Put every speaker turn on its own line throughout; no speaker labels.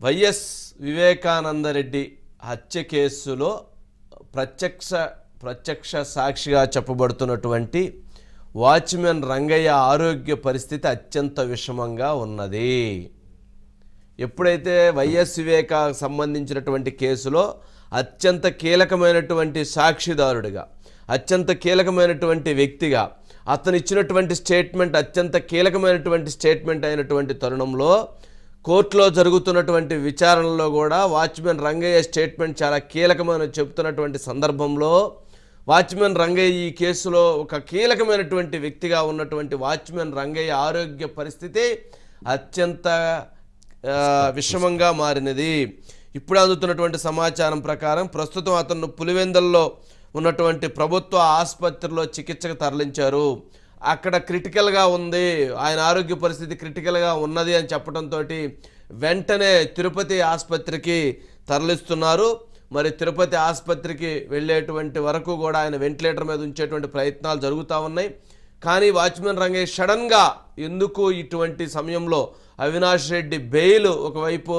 YS Vivekananda Reddy హత్య కేసులో ప్రత్యక్ష ప్రత్యక్ష సాక్షిగా చెప్పబడుతున్నటువంటి వాచ్మెన్ రంగయ్య ఆరోగ్య పరిస్థితి అత్యంత విషమంగా ఉన్నది. ఎప్పుడైతే వైఎస్ వివేక సంబంధించినటువంటి కేసులో అత్యంత కీలకమైనటువంటి సాక్షిదారుడిగా అత్యంత కీలకమైనటువంటి వ్యక్తిగా అతను ఇచ్చినటువంటి స్టేట్మెంట్ అత్యంత కీలకమైనటువంటి స్టేట్మెంట్ అయినటువంటి తరుణంలో కోర్టులో జరుగుతున్నటువంటి విచారణలో కూడా వాచ్మెన్ రంగయ్య స్టేట్మెంట్ చాలా కీలకమైన చెబుతున్నటువంటి సందర్భంలో వాచ్మెన్ రంగయ్య ఈ కేసులో ఒక కీలకమైనటువంటి వ్యక్తిగా ఉన్నటువంటి వాచ్మెన్ రంగయ్య ఆరోగ్య పరిస్థితి అత్యంత విషమంగా మారినది. ఇప్పుడు అందుతున్నటువంటి సమాచారం ప్రకారం ప్రస్తుతం అతను పులివెందల్లో ఉన్నటువంటి ప్రభుత్వ ఆసుపత్రిలో చికిత్సకు తరలించారు. అక్కడ క్రిటికల్గా ఉంది ఆయన ఆరోగ్య పరిస్థితి క్రిటికల్గా ఉన్నది అని చెప్పడంతో వెంటనే తిరుపతి ఆసుపత్రికి తరలిస్తున్నారు. మరి తిరుపతి ఆసుపత్రికి వెళ్ళేటువంటి వరకు కూడా ఆయన వెంటిలేటర్ మీద ఉంచేటువంటి ప్రయత్నాలు జరుగుతూ ఉన్నాయి. కానీ వాచ్మెన్ రంగయ్య సడన్గా ఎందుకు ఇటువంటి సమయంలో అవినాష్ రెడ్డి బెయిల్ ఒకవైపు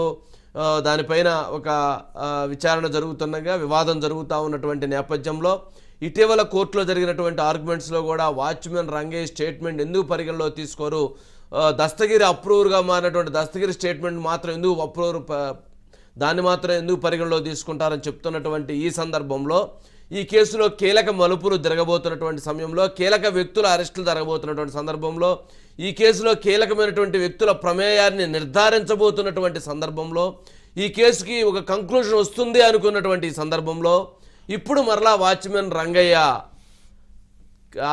దానిపైన ఒక విచారణ జరుగుతుండగా వివాదం జరుగుతూ ఉన్నటువంటి నేపథ్యంలో ఇటీవల కోర్టులో జరిగినటువంటి ఆర్గ్యుమెంట్స్లో కూడా వాచ్మెన్ రంగయ్య స్టేట్మెంట్ ఎందుకు పరిగణలో తీసుకోరు? దస్తగిరి అప్రూవర్గా మారినటువంటి దస్తగిరి స్టేట్మెంట్ మాత్రం ఎందుకు అప్రూవర్ దాన్ని మాత్రం ఎందుకు పరిగణలో తీసుకుంటారని చెప్తున్నటువంటి ఈ సందర్భంలో ఈ కేసులో కీలక మలుపులు జరగబోతున్నటువంటి సమయంలో కీలక వ్యక్తుల అరెస్టులు జరగబోతున్నటువంటి సందర్భంలో ఈ కేసులో కీలకమైనటువంటి వ్యక్తుల ప్రమేయాన్ని నిర్ధారించబోతున్నటువంటి సందర్భంలో ఈ కేసుకి ఒక కంక్లూజన్ వస్తుంది అనుకున్నటువంటి సందర్భంలో ఇప్పుడు మరలా వాచ్మెన్ రంగయ్య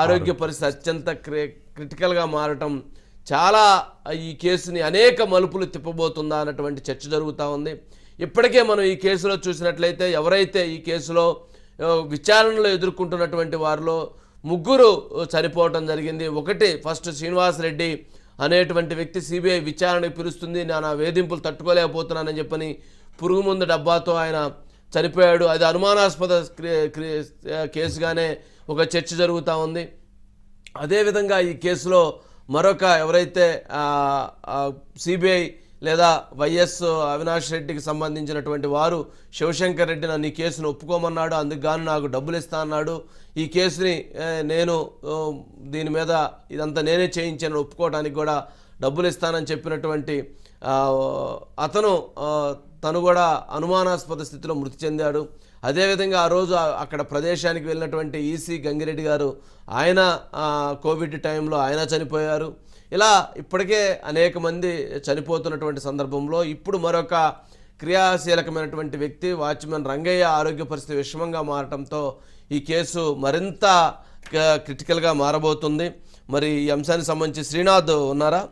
ఆరోగ్య పరిస్థితి అత్యంత క్రి క్రిటికల్గా మారటం చాలా ఈ కేసుని అనేక మలుపులు తిప్పబోతుందా అన్నటువంటి చర్చ జరుగుతూ ఉంది. ఇప్పటికే మనం ఈ కేసులో చూసినట్లయితే ఎవరైతే ఈ కేసులో విచారణలో ఎదుర్కొంటున్నటువంటి వారిలో ముగ్గురు చనిపోవటం జరిగింది. ఒకటి ఫస్ట్ శ్రీనివాస్ రెడ్డి అనేటువంటి వ్యక్తి సిబిఐ విచారణకు పిలుస్తుంది. నేను ఆ వేధింపులు తట్టుకోలేకపోతున్నానని చెప్పని పురుగు ముందు డబ్బాతో ఆయన చనిపోయాడు. అది అనుమానాస్పద కేసుగానే ఒక చర్చ జరుగుతూ ఉంది. అదేవిధంగా ఈ కేసులో మరొక ఎవరైతే సిబిఐ లేదా వైఎస్ అవినాష్ రెడ్డికి సంబంధించినటువంటి వారు శివశంకర్ రెడ్డి నన్ను ఈ కేసును ఒప్పుకోమన్నాడు అందుకు గాను నాకు డబ్బులు ఇస్తా అన్నాడు. ఈ కేసుని నేను దీని మీద ఇదంతా నేనే చేయించాను ఒప్పుకోవడానికి కూడా డబ్బులు ఇస్తానని చెప్పినటువంటి అతను తను కూడా అనుమానాస్పద స్థితిలో మృతి చెందాడు. అదేవిధంగా ఆ రోజు అక్కడ ప్రదేశానికి వెళ్ళినటువంటి ఈసీ గంగిరెడ్డి గారు ఆయన కోవిడ్ టైంలో ఆయన చనిపోయారు. ఇలా ఇప్పటికే అనేక మంది చనిపోతున్నటువంటి సందర్భంలో ఇప్పుడు మరొక క్రియాశీలకమైనటువంటి వ్యక్తి వాచ్మెన్ రంగయ్య ఆరోగ్య పరిస్థితి విషమంగా మారటంతో ఈ కేసు మరింత క్రిటికల్గా మారబోతుంది. మరి ఈ అంశానికి సంబంధించి శ్రీనాథ్ ఉన్నారా?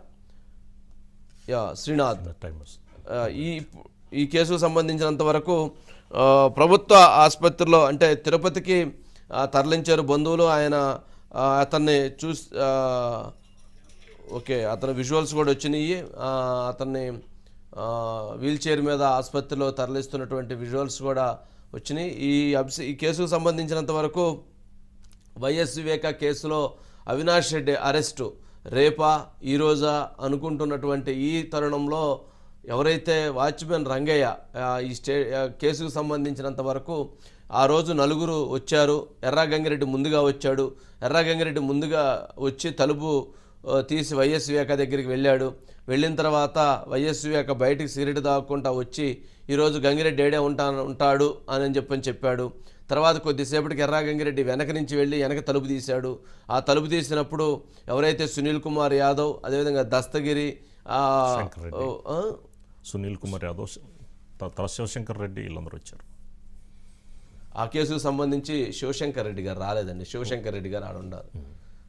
యా శ్రీనాథ్. ఈ ఈ కేసుకు సంబంధించినంత వరకు ప్రభుత్వ ఆసుపత్రిలో అంటే తిరుపతికి తరలించారు బంధువులు. ఆయన అతన్ని చూస్ ఓకే అతని విజువల్స్ కూడా వచ్చినాయి. అతన్ని వీల్ చైర్ మీద ఆసుపత్రిలో తరలిస్తున్నటువంటి విజువల్స్ కూడా వచ్చినాయి. ఈ అంశ ఈ కేసుకు సంబంధించినంత వరకు వైఎస్ వివేక కేసులో అవినాష్ రెడ్డి అరెస్టు రేపా ఈరోజా అనుకుంటున్నటువంటి ఈ తరుణంలో ఎవరైతే వాచ్మెన్ రంగయ్య ఈ స్టే కేసుకు సంబంధించినంత వరకు ఆ రోజు నలుగురు వచ్చారు. ఎర్రా గంగిరెడ్డి ముందుగా వచ్చాడు. ఎర్రా గంగిరెడ్డి ముందుగా వచ్చి తలుపు తీసి వైఎస్ వివేక దగ్గరికి వెళ్ళాడు. వెళ్ళిన తర్వాత వైఎస్ వివేక బయటికి సిగరెట్ తాగకుండా వచ్చి ఈరోజు గంగిరెడ్డి ఏడే ఉంటా ఉంటాడు అని చెప్పని చెప్పాడు. తర్వాత కొద్దిసేపటికి ఎర్రా గంగిరెడ్డి వెనక నుంచి వెళ్ళి వెనక తలుపు తీశాడు. ఆ తలుపు తీసినప్పుడు ఎవరైతే సునీల్ కుమార్ యాదవ్ అదేవిధంగా దస్తగిరి
సునీల్ కుమార్ యాదవ్ తల శివశంకర్ రెడ్డి వీళ్ళందరూ వచ్చారు.
ఆ కేసుకు సంబంధించి శివశంకర్ రెడ్డి గారు రాలేదండి. శివశంకర్ రెడ్డి గారు ఆడ ఉన్నారు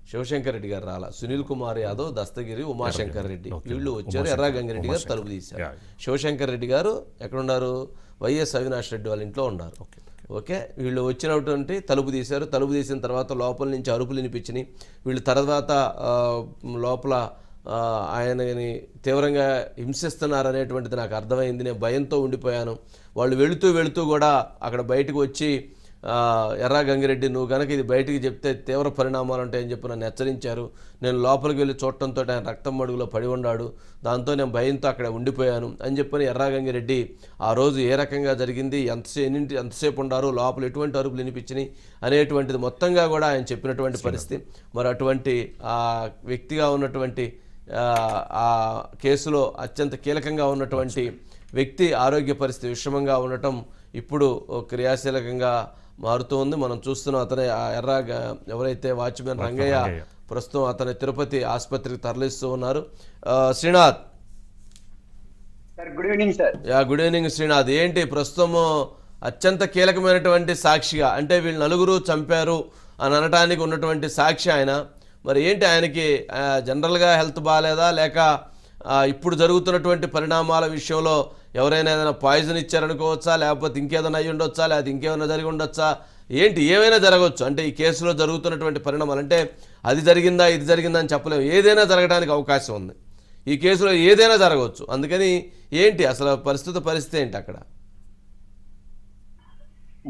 శివశంకర్ రెడ్డి గారు రాలా. సునీల్ కుమార్ యాదవ్ దస్తగిరి ఉమాశంకర్ రెడ్డి వీళ్ళు వచ్చారు. ఎర్రా గంగిరెడ్డి గారు తలుపు తీశారు. శివశంకర్ రెడ్డి గారు ఎక్కడున్నారు? వైఎస్ అవినాష్ రెడ్డి వాళ్ళ ఇంట్లో ఉన్నారు.
Okay
okay. వీళ్ళు వచ్చినటువంటి తలుపు తీశారు. తలుపు తీసిన తర్వాత లోపల నుంచి అరుపులు వినిపించినాయి. వీళ్ళు తర్వాత లోపల ఆయనని తీవ్రంగా హింసిస్తున్నారు అనేటువంటిది నాకు అర్థమైంది. నేను భయంతో ఉండిపోయాను. వాళ్ళు వెళుతూ వెళుతూ కూడా అక్కడ బయటకు వచ్చి ఎర్రా గంగిరెడ్డి నువ్వు కనుక ఇది బయటికి చెప్తే తీవ్ర పరిణామాలు ఉంటాయని చెప్పి నన్ను హెచ్చరించారు. నేను లోపలికి వెళ్ళి చూడటంతో ఆయన రక్తం మడుగులో పడి ఉన్నాడు. దాంతో నేను భయంతో అక్కడ ఉండిపోయాను అని చెప్పని ఎర్రా గంగిరెడ్డి ఆ రోజు ఏ రకంగా జరిగింది? ఎంతసే ఎన్నింటి ఎంతసేపు ఉండారు? లోపల ఎటువంటి అరుపులు వినిపించినాయి? అనేటువంటిది మొత్తంగా కూడా ఆయన చెప్పినటువంటి పరిస్థితి. మరి అటువంటి ఆ వ్యక్తిగా ఉన్నటువంటి ఆ, ఆ కేసులో అత్యంత కీలకంగా ఉన్నటువంటి వ్యక్తి ఆరోగ్య పరిస్థితి విషమంగా ఉండటం ఇప్పుడు క్రియాశీలకంగా మారుతూ ఉంది. మనం చూస్తున్నాం అతనే ఆ ఎర్ర గ- ఎవరైతే వాచ్మెన్ రంగయ్య. ప్రస్తుతం అతని తిరుపతి ఆసుపత్రికి తరలిస్తూ ఉన్నారు. Srinath.
Sir good evening sir.
Yeah good evening Srinath. ఏంటి ప్రస్తుతము అత్యంత కీలకమైనటువంటి సాక్షిగా అంటే వీళ్ళు నలుగురు చంపారు అని అనటానికి ఉన్నటువంటి సాక్షి ఆయన. మరి ఏంటి ఆయనకి జనరల్గా హెల్త్ బాగాలేదా లేక ఇప్పుడు జరుగుతున్నటువంటి పరిణామాల విషయంలో ఎవరైనా ఏదైనా పాయిజన్ ఇచ్చారనుకోవచ్చా? లేకపోతే ఇంకేదైనా అయ్యి ఉండొచ్చా? లేకపోతే ఇంకేమైనా జరిగి ఉండొచ్చా? ఏంటి ఏమైనా జరగవచ్చు. అంటే ఈ కేసులో జరుగుతున్నటువంటి పరిణామాలు అంటే అది జరిగిందా ఇది జరిగిందా అని చెప్పలేము. ఏదైనా జరగడానికి అవకాశం ఉంది. ఈ కేసులో ఏదైనా జరగవచ్చు. అందుకని ఏంటి అసలు పరిస్థితి పరిస్థితి ఏంటి అక్కడ?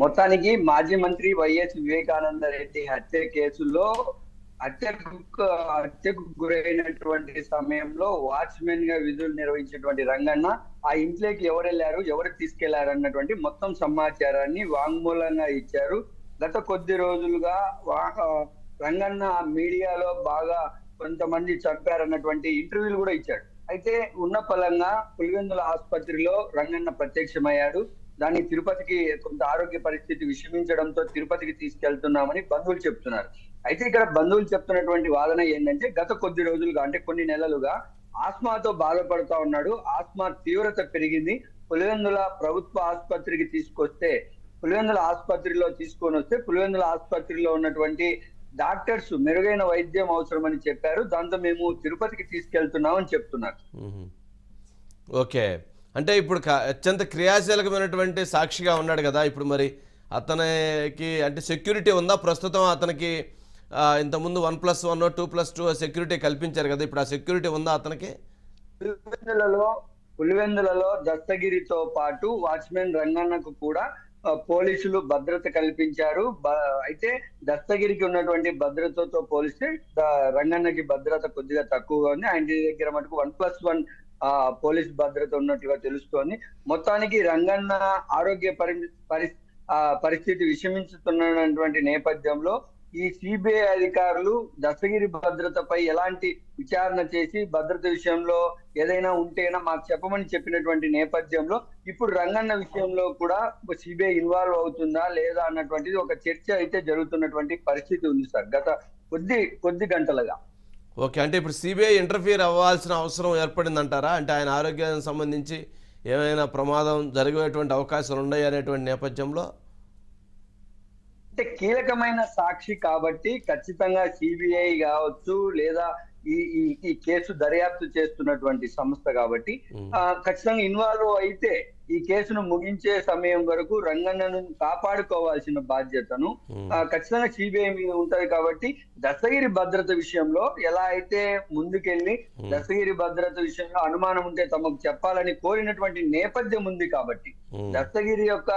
మొత్తానికి మాజీ మంత్రి వైఎస్ వివేకానంద రెడ్డి హత్య కేసులో హత్యకు హత్యకు గురైనటువంటి సమయంలో వాచ్మెన్గా విధులు నిర్వహించేటువంటి రంగన్న ఆ ఇంట్లోకి ఎవరు వెళ్ళారు ఎవరు తీసుకెళ్ళారు అన్నటువంటి మొత్తం సమాచారాన్ని వాంగ్మూలంగా ఇచ్చారు. గత కొద్ది రోజులుగా రంగన్న మీడియాలో బాగా కొంతమంది చంపారన్నటువంటి ఇంటర్వ్యూలు కూడా ఇచ్చాడు. అయితే ఉన్న ఫలంగా పులివెందుల ఆసుపత్రిలో రంగన్న ప్రత్యక్షమయ్యాడు. దాన్ని తిరుపతికి కొంత ఆరోగ్య పరిస్థితి విషమించడంతో తిరుపతికి తీసుకెళ్తున్నామని బంధువులు చెప్తున్నారు. అయితే ఇక్కడ బంధువులు చెప్తున్నటువంటి వాదన ఏంటంటే గత కొద్ది రోజులుగా అంటే కొన్ని నెలలుగా ఆస్మాతో బాధపడుతా ఉన్నాడు. ఆస్మా తీవ్రత పెరిగింది. పులివెందుల ప్రభుత్వ ఆసుపత్రికి తీసుకొస్తే పులివెందుల ఆసుపత్రిలో తీసుకొని వస్తే పులివెందుల ఆసుపత్రిలో ఉన్నటువంటి డాక్టర్స్ మెరుగైన వైద్యం అవసరమని చెప్పారు. దాంతో మేము తిరుపతికి తీసుకెళ్తున్నాం అని చెప్తున్నారు
ఓకే. అంటే ఇప్పుడు క- అత్యంత క్రియాశీలకమైనటువంటి సాక్షిగా ఉన్నాడు కదా. ఇప్పుడు మరి అతనికి అంటే సెక్యూరిటీ ఉందా? ప్రస్తుతం అతనికి ఇంతకుముందు one plus one two plus two security కల్పించారు కదా ఇప్పుడు ఆ సెక్యూరిటీ ఉందా అతనికి?
పులివెందులలో పులివెందులలో దస్తగిరితో పాటు వాచ్మెన్ రంగన్నకు కూడా పోలీసులు భద్రత కల్పించారు. అయితే దస్తగిరికి ఉన్నటువంటి భద్రతతో పోలిస్తే రంగన్నకి భద్రత కొద్దిగా తక్కువగా ఉంది. ఆయన దగ్గర మటుకు వన్ ప్లస్ వన్ ఆ పోలీస్ భద్రత ఉన్నట్టుగా తెలుస్తోంది. మొత్తానికి రంగన్న ఆరోగ్య పరి ఆ, పరిస్థితి విషమించుతున్నటువంటి నేపథ్యంలో ఈ సిబిఐ అధికారులు దశగిరి భద్రతపై ఎలాంటి విచారణ చేసి భద్రత విషయంలో ఏదైనా ఉంటేనా మాకు చెప్పమని చెప్పినటువంటి నేపథ్యంలో ఇప్పుడు రంగన్న విషయంలో కూడా సిబిఐ ఇన్వాల్వ్ అవుతుందా లేదా అన్నటువంటిది ఒక చర్చ అయితే జరుగుతున్నటువంటి పరిస్థితి ఉంది సార్ గత కొద్ది కొద్ది గంటలుగా.
ఓకే అంటే ఇప్పుడు సిబిఐ ఇంటర్ఫియర్ అవ్వాల్సిన అవసరం ఏర్పడిందంటారా? అంటే ఆయన ఆరోగ్యానికి సంబంధించి ఏమైనా ప్రమాదం జరిగేటువంటి అవకాశాలు ఉన్నాయి అనేటువంటి నేపథ్యంలో?
అంటే కీలకమైన సాక్షి కాబట్టి ఖచ్చితంగా సిబిఐ కావచ్చు లేదా ఈ ఈ ఈ కేసు దర్యాప్తు చేస్తున్నటువంటి సంస్థ కాబట్టి ఖచ్చితంగా ఇన్వాల్వ్ అయితే ఈ కేసును ముగించే సమయం వరకు రంగన్నను కాపాడుకోవాల్సిన బాధ్యతను ఖచ్చితంగా సిబిఐ మీద ఉంటది కాబట్టి దస్తగిరి భద్రత విషయంలో ఎలా అయితే ముందుకెళ్ళి దస్తగిరి భద్రత విషయంలో అనుమానం ఉంటే తమకు చెప్పాలని కోరినటువంటి నేపథ్యం ఉంది కాబట్టి. దస్తగిరి యొక్క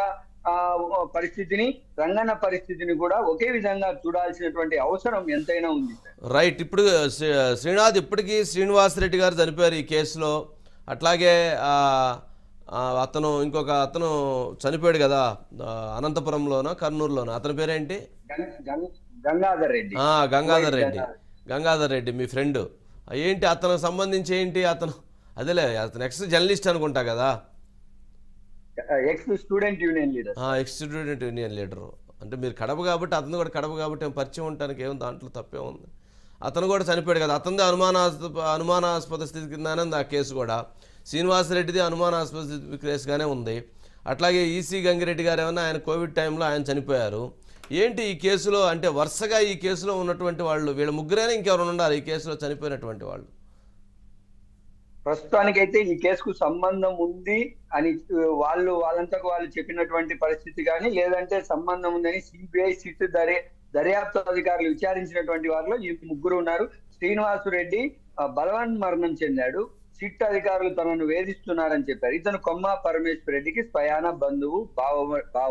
పరిస్థితిని రంగన్న పరిస్థితిని కూడా ఒకే విధంగా చూడాల్సినటువంటి అవసరం ఎంతైనా ఉంది
రైట్ ఇప్పుడు శ్రీ- శ్రీనాథ్ ఇప్పటికీ శ్రీనివాసరెడ్డి గారు చనిపోయారు ఈ కేసులో. అట్లాగే అతను ఇంకొక అతను చనిపోయాడు కదా అనంతపురంలోనో కర్నూలులోనో? అతని పేరేంటి?
గంగ- గంగ- గంగాధర్ రెడ్డి.
ఆ, గంగాధర్ రెడ్డి. గంగాధర్ రెడ్డి మీ ఫ్రెండ్. ఏంటి అతనికి సంబంధించి ఏంటి అతను? అదేలే అతను ఎక్స్ జర్నలిస్ట్ అనుకుంటా కదా.
Ex student union leader
ex student union leader అంటే మీరు కడప కాబట్టి అతను కూడా కడప కాబట్టి ఏం పరిచయం ఉండటానికి ఏం దాంట్లో తప్పే ఉంది. అతను కూడా చనిపోయాడు కదా అతనిది అనుమానాస్పద అనుమానాస్పద స్థితి కిందనే ఉంది ఆ కేసు కూడా. శ్రీనివాసరెడ్డిది అనుమానాస్పద స్థితి కేసుగానే ఉంది. అట్లాగే ఈసీ గంగిరెడ్డి గారు ఏమన్నా ఆయన కోవిడ్ టైంలో ఆయన చనిపోయారు. ఏంటి ఈ కేసులో అంటే వరుసగా ఈ కేసులో ఉన్నటువంటి వాళ్ళు వీళ్ళ ముగ్గురైనా ఇంకెవరైనా ఉన్నారు ఈ కేసులో చనిపోయినటువంటి వాళ్ళు?
ప్రస్తుతానికైతే ఈ కేసుకు సంబంధం ఉంది అని వాళ్ళు వాళ్ళంతకు వాళ్ళు చెప్పినటువంటి పరిస్థితి కానీ లేదంటే సంబంధం ఉందని సిబిఐ సిట్ దర్యా దర్యాప్తు అధికారులు విచారించినటువంటి వారిలో ఈ ముగ్గురు ఉన్నారు. శ్రీనివాసు రెడ్డి ఆ, బలవన్ మరణం చెందాడు. సిట్ అధికారులు తనను వేధిస్తున్నారని చెప్పారు. ఇతను కొమ్మ పరమేశ్వర్ రెడ్డికి స్వయాన బంధువు బావ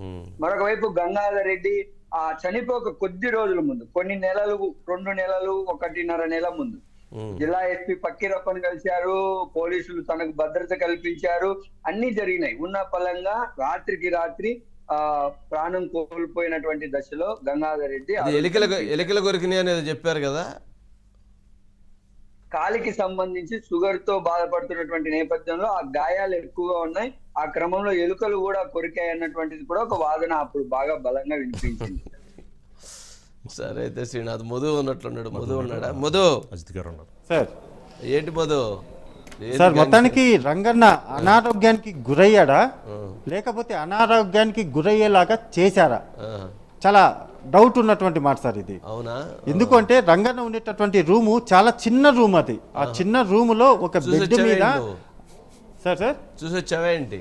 ఉమ్,
మరొక వైపు గంగాధర్ రెడ్డి ఆ చనిపోక కొద్ది రోజుల ముందు కొన్ని నెలలు రెండు నెలలు ఒకటిన్నర నెల ముందు జిల్లా ఎస్పీ పక్కీరప్పని కలిశారు పోలీసులు తనకు భద్రత కల్పించారు. అన్ని జరిగినాయి. ఉన్న ఫలంగా రాత్రికి రాత్రి ఆ ప్రాణం కోల్పోయినటువంటి దశలో గంగాధర్ రెడ్డి
ఎలికల ఎలికల కొరికినాయి అనేది చెప్పారు కదా?
కాలికి సంబంధించి షుగర్తో బాధపడుతున్నటువంటి నేపథ్యంలో ఆ గాయాలు ఎక్కువగా ఉన్నాయి. ఆ క్రమంలో ఎలుకలు కూడా కొరికాయి అన్నటువంటిది కూడా ఒక వాదన అప్పుడు బాగా బలంగా వినిపించింది.
సరే అయితే శ్రీనాథ్ మధు ఉన్నట్లున్నాడు మధు ఉన్నాడా? మధు!
అజిత్ గారు ఉన్నారు.
సార్.
ఏంటి మధు?
సార్ మొత్తానికి రంగన్న అనారోగ్యానికి గురయ్యాడా? లేకపోతే అనారోగ్యానికి గురయ్యేలాగా చేశారా? చాలా డౌట్ ఉన్నటువంటి మాట సార్ ఇది.
అవునా?
ఎందుకంటే రంగన్న ఉండేటటువంటి రూము చాలా చిన్న రూమ్ అది. ఆ చిన్న రూములో ఒక
చూసి
బెడ్ మీద? Sir sir?
చూసి వచ్చావేంటి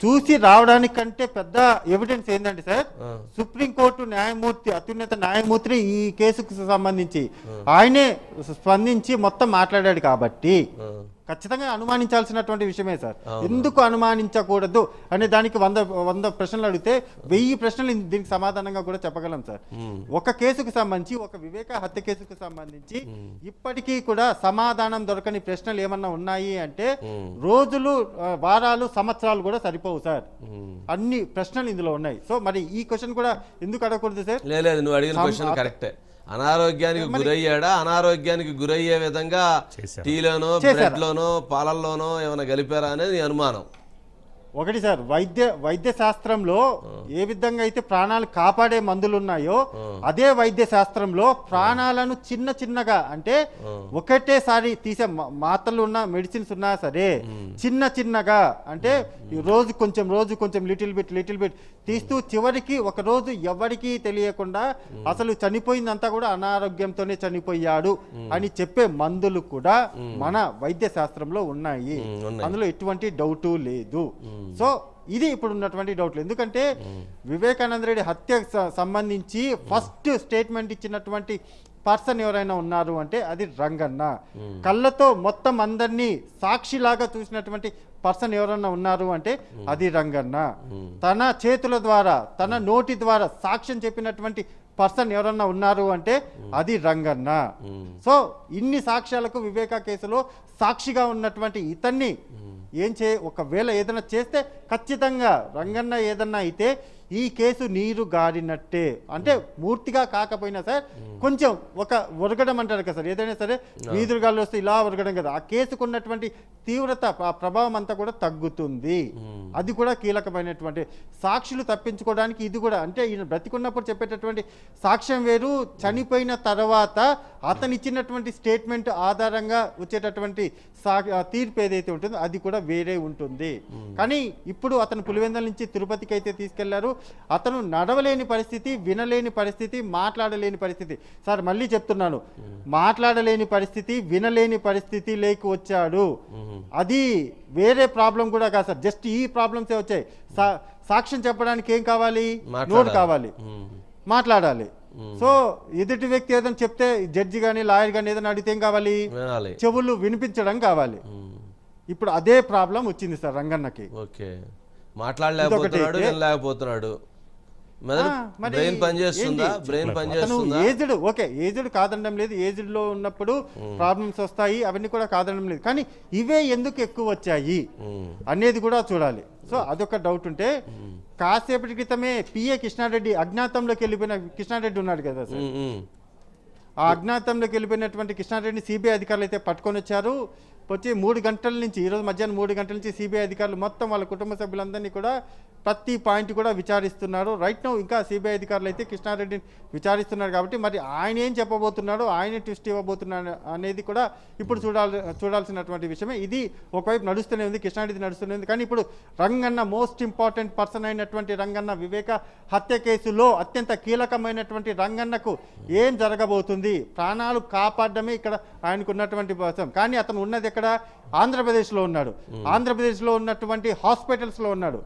చూసి రావడానికంటే పెద్ద ఎవిడెన్స్ ఏంటంటే సార్. సుప్రీంకోర్టు న్యాయమూర్తి అత్యున్నత న్యాయమూర్తి ఈ కేసుకు సంబంధించి. ఆయనే స్పందించి మొత్తం మాట్లాడాడు కాబట్టి. ఖచ్చితంగా అనుమానించాల్సినటువంటి విషయమే సార్. ఎందుకు అనుమానించకూడదు అనే దానికి వంద వంద ప్రశ్నలు అడిగితే వెయ్యి ప్రశ్నలు దీనికి సమాధానంగా కూడా చెప్పగలం సార్. ఒక కేసుకు సంబంధించి ఒక వివేక హత్య కేసుకు సంబంధించి ఇప్పటికీ కూడా సమాధానం దొరకని ప్రశ్నలు ఏమన్నా ఉన్నాయి అంటే రోజులు వారాలు సంవత్సరాలు కూడా సరిపోవు సార్. అన్ని ప్రశ్నలు ఇందులో ఉన్నాయి. సో మరి ఈ క్వశ్చన్ కూడా ఎందుకు అడగకూడదు సార్?
లేదు నువ్వు అడిగిన క్వశ్చన్ కరెక్టే. అనారోగ్యానికి గురయ్యాడా అనారోగ్యానికి గురయ్యే విధంగా? టీలోనో? బ్రెడ్లోనో పాలల్లోనో ఏమైనా కలిపారా అనేది నీ అనుమానం
ఒకటి సార్ వైద్య వైద్య శాస్త్రంలో ఏ విధంగా అయితే ప్రాణాలు కాపాడే మందులు ఉన్నాయో అదే వైద్య శాస్త్రంలో ప్రాణాలను చిన్న చిన్నగా అంటే ఒకటేసారి తీసే మాత్రలు ఉన్న మెడిసిన్స్ ఉన్నా సరే చిన్న చిన్నగా అంటే ఈ రోజు కొంచెం రోజు కొంచెం లిటిల్ బిట్ లిటిల్ బిట్ తీస్తూ చివరికి ఒక రోజు ఎవరికీ తెలియకుండా అసలు చనిపోయిందంతా కూడా అనారోగ్యంతోనే చనిపోయాడు అని చెప్పే మందులు కూడా మన వైద్య శాస్త్రంలో ఉన్నాయి. అందులో ఎటువంటి డౌటు లేదు. సో ఇది ఇప్పుడు ఉన్నటువంటి డౌట్లు. ఎందుకంటే వివేకానంద రెడ్డి హత్యకు సంబంధించి ఫస్ట్ స్టేట్మెంట్ ఇచ్చినటువంటి పర్సన్ ఎవరైనా ఉన్నారు అంటే అది రంగన్న. కళ్ళతో మొత్తం అందరినీ సాక్షిలాగా చూసినటువంటి పర్సన్ ఎవరైనా ఉన్నారు అంటే అది రంగన్న. తన చేతుల ద్వారా తన నోటి ద్వారా సాక్ష్యం చెప్పినటువంటి పర్సన్ ఎవరన్నా ఉన్నారు అంటే అది రంగన్న. సో ఇన్ని సాక్ష్యాలకు వివేకా కేసులో సాక్షిగా ఉన్నటువంటి ఇతన్ని ఏం చే ఒకవేళ ఏదైనా చేస్తే ఖచ్చితంగా రంగన్న ఏదన్నా అయితే ఈ కేసు నీరు గారినట్టే. అంటే పూర్తిగా కాకపోయినా సార్ కొంచెం ఒక ఒరగడం అంటారు కదా సార్ ఏదైనా సరే వీధులు గాలు వస్తే ఇలా ఒరగడం కదా. ఆ కేసుకు ఉన్నటువంటి తీవ్రత ప్రభావం అంతా కూడా తగ్గుతుంది. అది కూడా కీలకమైనటువంటి సాక్షులు తప్పించుకోవడానికి ఇది కూడా అంటే ఈయన బ్రతికున్నప్పుడు చెప్పేటటువంటి సాక్ష్యం వేరు చనిపోయిన తర్వాత అతను ఇచ్చినటువంటి స్టేట్మెంట్ ఆధారంగా వచ్చేటటువంటి తీర్పు ఏదైతే ఉంటుందో అది కూడా వేరే ఉంటుంది. కానీ ఇప్పుడు అతను పులివెందల నుంచి తిరుపతికి అయితే తీసుకెళ్ళారు. అతను నడవలేని పరిస్థితి వినలేని పరిస్థితి మాట్లాడలేని పరిస్థితి. సార్ మళ్ళీ చెప్తున్నాను. మాట్లాడలేని పరిస్థితి వినలేని పరిస్థితి లేక వచ్చాడు. అది వేరే ప్రాబ్లం కూడా కాదు సార్. జస్ట్ ఈ ప్రాబ్లమ్సే వచ్చాయి. సాక్ష్యం చెప్పడానికి ఏం కావాలి? నోట్. కావాలి. మాట్లాడాలి. సో ఎదుటి వ్యక్తి ఏదైనా చెప్తే జడ్జి కానీ లాయర్ కానీ ఏదైనా అడిగితే ఏం కావాలి? చెవులు వినిపించడం కావాలి. ఇప్పుడు అదే ప్రాబ్లం వచ్చింది సార్ రంగన్నకి.
ఓకే. మాట్లాడలేకపోతున్నాడు బ్రెయిన్ పనిచేస్తుందా? బ్రెయిన్ పనిచేస్తుందా
ఏజ్డ్ ఓకే ఏజ్డ్ కాదనడం లేదు. ఏజ్డ్లో ఉన్నప్పుడు ప్రాబ్లమ్స్ వస్తాయి అవన్నీ కూడా కాదనడం లేదు. కానీ ఇవే ఎందుకు ఎక్కువ వచ్చాయి అనేది కూడా చూడాలి. సో అదొక డౌట్ ఉంటే కాసేపటి క్రితమే పిఏ కృష్ణారెడ్డి అజ్ఞాతంలోకి వెళ్ళిపోయిన కృష్ణారెడ్డి ఉన్నాడు కదా సార్. ఆ అజ్ఞాతంలోకి వెళ్ళిపోయినటువంటి కృష్ణారెడ్డిని సిబిఐ అధికారులు అయితే పట్టుకొని వచ్చారు. వచ్చి మూడు గంటల నుంచి ఈరోజు మధ్యాహ్నం మూడు గంటల నుంచి సిబిఐ అధికారులు మొత్తం వాళ్ళ కుటుంబ సభ్యులందరినీ కూడా ప్రతి పాయింట్ కూడా విచారిస్తున్నారు. రైట్ నౌ ఇంకా సిబిఐ అధికారులు అయితే కృష్ణారెడ్డిని విచారిస్తున్నారు కాబట్టి మరి ఆయన ఏం చెప్పబోతున్నాడు ఆయన ట్విస్ట్ ఇవ్వబోతున్నాడు అనేది కూడా ఇప్పుడు చూడాలి చూడాల్సినటువంటి విషయమే. ఇది ఒకవైపు నడుస్తూనే ఉంది కృష్ణారెడ్డి నడుస్తూనే ఉంది. కానీ ఇప్పుడు రంగన్న మోస్ట్ ఇంపార్టెంట్ పర్సన్ అయినటువంటి రంగన్న వివేక హత్య కేసులో అత్యంత కీలకమైనటువంటి రంగన్నకు ఏం జరగబోతుంది? ప్రాణాలు కాపాడడమే ఇక్కడ ఆయనకు ఉన్నటువంటి కానీ అతను ఉన్నది ఎక్కడ ఆంధ్రప్రదేశ్లో ఉన్నాడు. ఆంధ్రప్రదేశ్లో ఉన్నటువంటి హాస్పిటల్స్లో ఉన్నాడు.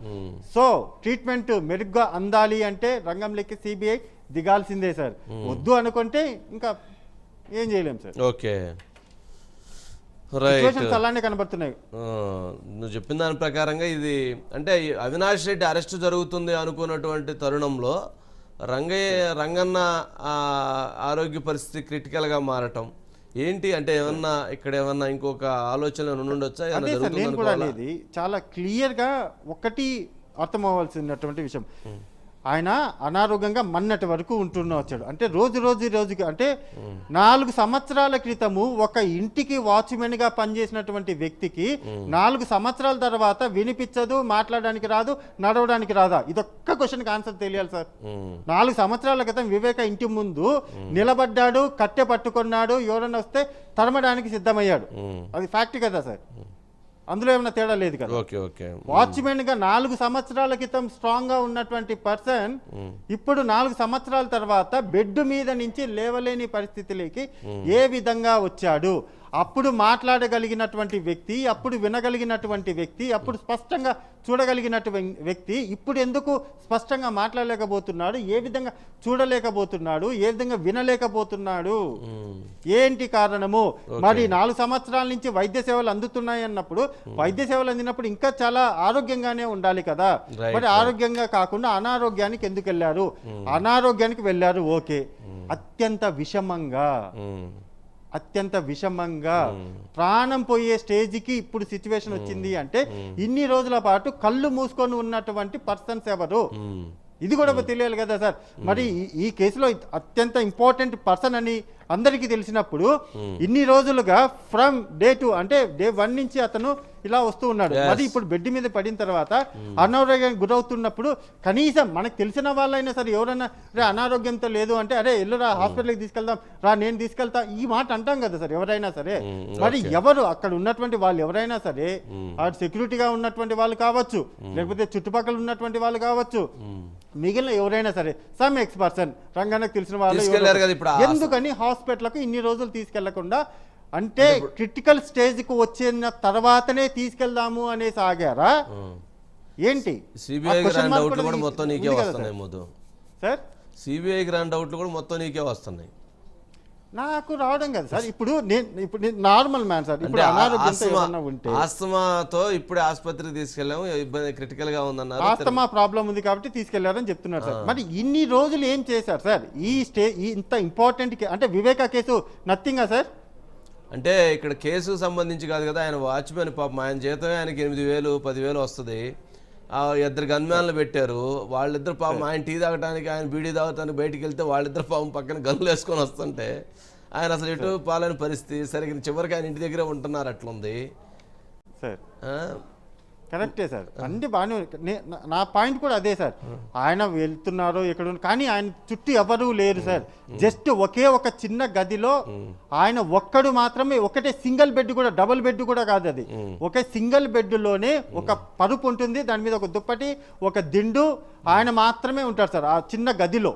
సో ట్రీట్మెంట్ మెరుగ్గా అందాలి అంటే రంగంలోకి సిబిఐ దిగాల్సిందే సార్. వద్దు అనుకుంటే ఇంకా ఏం చేయలేం సార్.
ఓకే.
అలానే కనబడుతున్నాయి.
నువ్వు చెప్పిన దాని ప్రకారంగా ఇది అంటే అవినాష్ రెడ్డి అరెస్ట్ జరుగుతుంది అనుకున్నటువంటి తరుణంలో రంగయ్య రంగన్న ఆరోగ్య పరిస్థితి క్రిటికల్గా మారటం ఏంటి అంటే ఏమన్నా ఇక్కడ ఏమన్నా ఇంకొక ఆలోచన ఉండొచ్చా?
నేను కూడా? అనేది చాలా క్లియర్గా ఒకటి అర్థం అవ్వాల్సినటువంటి విషయం. ఆయన అనారోగ్యంగా మన్నటి వరకు ఉంటున్న వచ్చాడు. అంటే రోజు రోజు రోజుకి అంటే నాలుగు సంవత్సరాల క్రితము ఒక ఇంటికి వాచ్మెన్గా పనిచేసినటువంటి వ్యక్తికి నాలుగు సంవత్సరాల తర్వాత వినిపించదు మాట్లాడడానికి రాదు నడవడానికి రాదా? ఇదొక్క క్వశ్చన్కి ఆన్సర్ తెలియాలి సార్. నాలుగు సంవత్సరాల క్రితం వివేక ఇంటి ముందు నిలబడ్డాడు కట్టె పట్టుకున్నాడు ఎవరైనా వస్తే తరమడానికి సిద్ధమయ్యాడు. అది ఫ్యాక్ట్ కదా సార్. అందులో ఏమైనా తేడా లేదు కదా.
Okay okay.
వాచ్మెన్గా నాలుగు సంవత్సరాల క్రితం స్ట్రాంగ్గా ఉన్నటువంటి పర్సన్ ఇప్పుడు నాలుగు సంవత్సరాల తర్వాత బెడ్ మీద నుంచి లేవలేని పరిస్థితిలోకి ఏ విధంగా వచ్చాడు? అప్పుడు మాట్లాడగలిగినటువంటి వ్యక్తి అప్పుడు వినగలిగినటువంటి వ్యక్తి అప్పుడు స్పష్టంగా చూడగలిగినటువంటి వ్యక్తి ఇప్పుడు ఎందుకు స్పష్టంగా మాట్లాడలేకపోతున్నాడు? ఏ విధంగా చూడలేకపోతున్నాడు? ఏ విధంగా వినలేకపోతున్నాడు?
ఉమ్,
ఏంటి కారణము? మరి నాలుగు సంవత్సరాల నుంచి వైద్య సేవలు అందుతున్నాయి అన్నప్పుడు వైద్య సేవలు అందినప్పుడు ఇంకా చాలా ఆరోగ్యంగానే ఉండాలి కదా? మరి ఆరోగ్యంగా కాకుండా అనారోగ్యానికి ఎందుకు వెళ్ళారు? అనారోగ్యానికి వెళ్ళారు ఓకే. అత్యంత విషమంగా. అత్యంత విషమంగా ప్రాణం పోయే స్టేజ్కి ఇప్పుడు సిచ్యువేషన్ వచ్చింది అంటే ఇన్ని రోజుల పాటు కళ్ళు మూసుకొని ఉన్నటువంటి పర్సన్స్ ఎవరు. ఇది కూడా తెలియాలి కదా సార్. మరి ఈ కేసులో అత్యంత ఇంపార్టెంట్ పర్సన్ అని అందరికీ తెలిసినప్పుడు ఇన్ని రోజులుగా ఫ్రమ్ డే టు అంటే డే వన్ నుంచి అతను ఇలా వస్తూ ఉన్నాడు. మరి ఇప్పుడు బెడ్ మీద పడిన తర్వాత అనారోగ్యానికి గురవుతున్నప్పుడు కనీసం మనకు తెలిసిన వాళ్ళైనా సరే ఎవరైనా రే అనారోగ్యంతో లేదు అంటే అరే ఎల్లురా హాస్పిటల్కి తీసుకెళ్దాం రా నేను తీసుకెళ్తా ఈ మాట అంటాం కదా సార్ ఎవరైనా సరే. మరి. ఎవరు అక్కడ ఉన్నటువంటి వాళ్ళు ఎవరైనా సరే అటు సెక్యూరిటీగా ఉన్నటువంటి వాళ్ళు కావచ్చు లేకపోతే చుట్టుపక్కల ఉన్నటువంటి వాళ్ళు కావచ్చు మిగిలిన ఎవరైనా సరే సమ్ ఎక్స్ పర్సన్ రంగానికి తెలిసిన వాళ్ళు
తీసుకెళ్ళారు
ఎవరో- హాస్పిటల్కు ఇన్ని రోజులు తీసుకెళ్ళకుండా అంటే క్రిటికల్ స్టేజ్కి వచ్చిన తర్వాతనే తీసుకెళ్దాము అనేసి ఆగారా? ఏంటి?
సిబిఐ డౌట్లు కూడా మొత్తం నీకే వస్తున్నాయి
సార్.
సిబిఐకి రాని డౌట్లు కూడా మొత్తం నీకే వస్తున్నాయి.
నాకు రావడం కదా సార్. ఇప్పుడు నేను ఇప్పుడు నేను నార్మల్ మ్యాన్ సార్. ఇప్పుడు ఉంటే
ఆస్తమాతో ఇప్పుడే ఆసుపత్రికి తీసుకెళ్ళాము. ఇబ్బంది క్రిటికల్గా ఉందన్నారు.
ఆస్తమా ప్రాబ్లం ఉంది కాబట్టి తీసుకెళ్ళారని చెప్తున్నారు సార్. మరి ఇన్ని రోజులు ఏం చేశారు సార్? ఈ స్టే ఇంత ఇంపార్టెంట్ అంటే వివేకా కేసు నథింగా సార్?
అంటే ఇక్కడ కేసుకు సంబంధించి కాదు కదా. ఆయన వాచ్మెన్ పాపం. ఆయన జీతమే ఆయనకి ఎనిమిది వేలు పదివేలు వస్తుంది. ఇద్దరు గన్మ్యాన్లు పెట్టారు. వాళ్ళిద్దరు పాపం ఆయన టీ తాగడానికి ఆయన బీడీ తాగటానికి బయటికి వెళ్తే వాళ్ళిద్దరు పాపం పక్కన గన్నులు వేసుకొని వస్తుంటే ఆయన అసలు ఎటు పాలని పరిస్థితి సరిగ్గా చివరికి ఆయన ఇంటి దగ్గరే ఉంటున్నారు అట్లుంది.
సార్? కరెక్టే సార్. అన్ని బాగానే నా- పాయింట్ కూడా అదే సార్. ఆయన వెళ్తున్నారు ఎక్కడ కానీ ఆయన చుట్టూ ఎవరూ లేరు సార్. జస్ట్ ఒకే ఒక చిన్న గదిలో ఆయన ఒక్కడు మాత్రమే ఒకటే సింగిల్ బెడ్ కూడా డబుల్ బెడ్ కూడా కాదు అది. ఒకే సింగిల్ బెడ్లోనే ఒక పరుపు ఉంటుంది దాని మీద ఒక దుప్పటి ఒక దిండు ఆయన మాత్రమే ఉంటారు సార్ ఆ చిన్న గదిలో.